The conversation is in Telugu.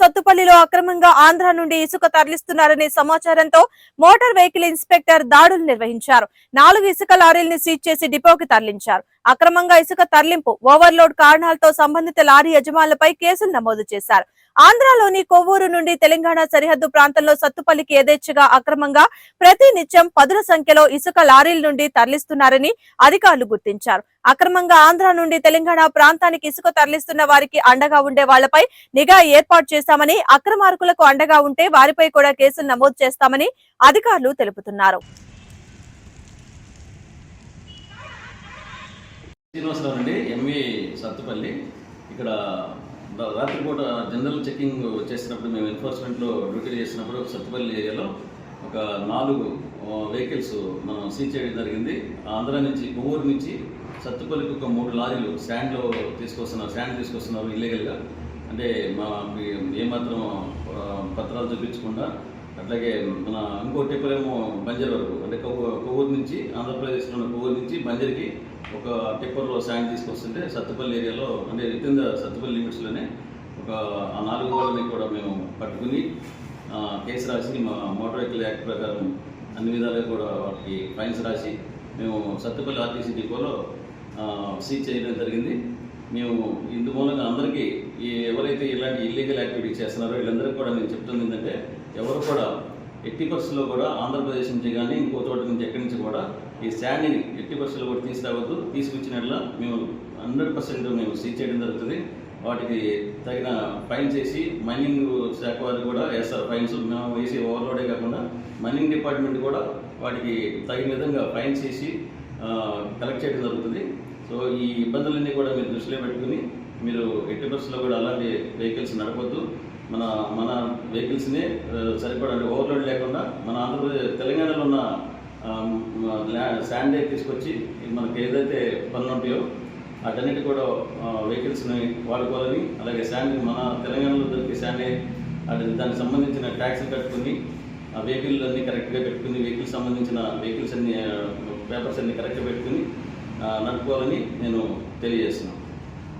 సత్తుపల్లిలో అక్రమంగా ఆంధ్ర నుండి ఇసుక తరలిస్తున్నారనే సమాచారంతో మోటార్ వెహికల్ ఇన్స్పెక్టర్ దాడులు నిర్వహించారు. నాలుగు ఇసుక లారీల్ని సీజ్ చేసి డిపోకి తరలించారు. అక్రమంగా ఇసుక తరలింపు ఓవర్లోడ్ కారణాలతో సంబంధిత లారీ యజమానులపై కేసులు నమోదు చేశారు. ఆంధ్రాలోని కొవ్వూరు నుండి తెలంగాణ సరిహద్దు ప్రాంతంలో సత్తుపల్లికి యథేచ్ఛగా అక్రమంగా ప్రతి నిత్యం పదుల సంఖ్యలో ఇసుక లారీల నుండి తరలిస్తున్నారని అధికారులు గుర్తించారు. అక్రమంగా ఆంధ్ర నుండి తెలంగాణ ప్రాంతానికి ఇసుక తరలిస్తున్న వారికి అండగా ఉండే వాళ్ళపై నిఘా ఏర్పాటు చేశామని అక్రమార్కులకు అండగా ఉంటే వారిపై కూడా కేసులు నమోదు చేస్తామని అధికారులు తెలుపుతున్నారు. శ్రీనివాసరావు అండి ఎంవి సత్తుపల్లి. ఇక్కడ రాత్రిపూట జనరల్ చెకింగ్ చేసినప్పుడు మేము ఎన్ఫోర్స్మెంట్లో డ్యూటీ చేసినప్పుడు సత్తుపల్లి ఏరియాలో ఒక నాలుగు వెహికల్స్ మనం సీజ్ చేయడం జరిగింది. ఆంధ్ర నుంచి కొవ్వూరు నుంచి సత్తుపల్లికి ఒక మూడు లారీలు శాండ్లో తీసుకొస్తున్నారు శాండ్ తీసుకొస్తున్నారు ఇల్లీగల్గా అంటే మా ఏమాత్రం పత్రాలు చూపించకుండా అట్లాగే మన ఇంకో టిప్పరేమో బంజర్ వరకు. అంటే కొవ్వూరు నుంచి ఆంధ్రప్రదేశ్లో ఉన్న కొవ్వూరు నుంచి బంజర్కి ఒక టిప్పర్లో శాండ్ తీసుకొస్తుంటే సత్తుపల్లి ఏరియాలో అంటే విత్ సత్తుపల్లి లిమిట్స్లోనే ఒక ఆ నాలుగు వాళ్ళని కూడా మేము పట్టుకుని కేసు రాసి మా మోటార్ వెహికల్ యాక్ట్ ప్రకారం అన్ని విధాలుగా కూడా వాటికి ఫైన్స్ రాసి మేము సత్తుపల్లి ఆర్టీసీ డిపోలో సీజ్ చేయడం జరిగింది. మేము ఇందు మూలంగా అందరికీ ఎవరైతే ఇలాంటి ఇల్లీగల్ యాక్టివిటీ చేస్తున్నారో వీళ్ళందరికీ కూడా నేను చెప్తుంది ఏంటంటే ఎవరు కూడా ఎట్టి బస్సులో కూడా ఆంధ్రప్రదేశ్ నుంచి కానీ ఇంకో చోట నుంచి ఎక్కడి నుంచి కూడా ఈ శాండ్ని ఎట్టి బస్సులో కూడా తీసుకురావద్దు. తీసుకొచ్చినట్ల మేము హండ్రెడ్ పర్సెంట్ మేము సీజ్ చేయడం జరుగుతుంది. వాటికి తగిన ఫైన్ చేసి మైనింగ్ శాఖ వారు కూడా వేస్తారు ఫైన్స్ మేము వేసి ఓవర్లోడే కాకుండా మైనింగ్ డిపార్ట్మెంట్ కూడా వాటికి తగిన విధంగా ఫైన్ చేసి కలెక్ట్ చేయడం జరుగుతుంది. సో ఈ ఇబ్బందులన్నీ కూడా మీరు దృష్టిలో పెట్టుకుని మీరు ఎట్టి బస్సులో కూడా అలాంటి వెహికల్స్ నడపొద్దు. మన మన వెహికల్స్ని సరిపడా అంటే ఓవర్లోడ్ లేకుండా మన ఆంధ్రప్రదేశ్ తెలంగాణలో ఉన్న శాండే తీసుకొచ్చి మనకి ఏదైతే పనులు ఉంటాయో అటన్నిటి కూడా వెహికల్స్ని వాడుకోవాలని అలాగే శాండ్ మన తెలంగాణలో దొరికే శాండే అటు దానికి సంబంధించిన ట్యాక్స్లు కట్టుకుని ఆ వెహికల్ అన్నీ కరెక్ట్గా పెట్టుకుని వెహికల్ సంబంధించిన వెహికల్స్ అన్ని పేపర్స్ అన్ని కరెక్ట్గా పెట్టుకుని నడుపుకోవాలని నేను తెలియజేస్తున్నాను.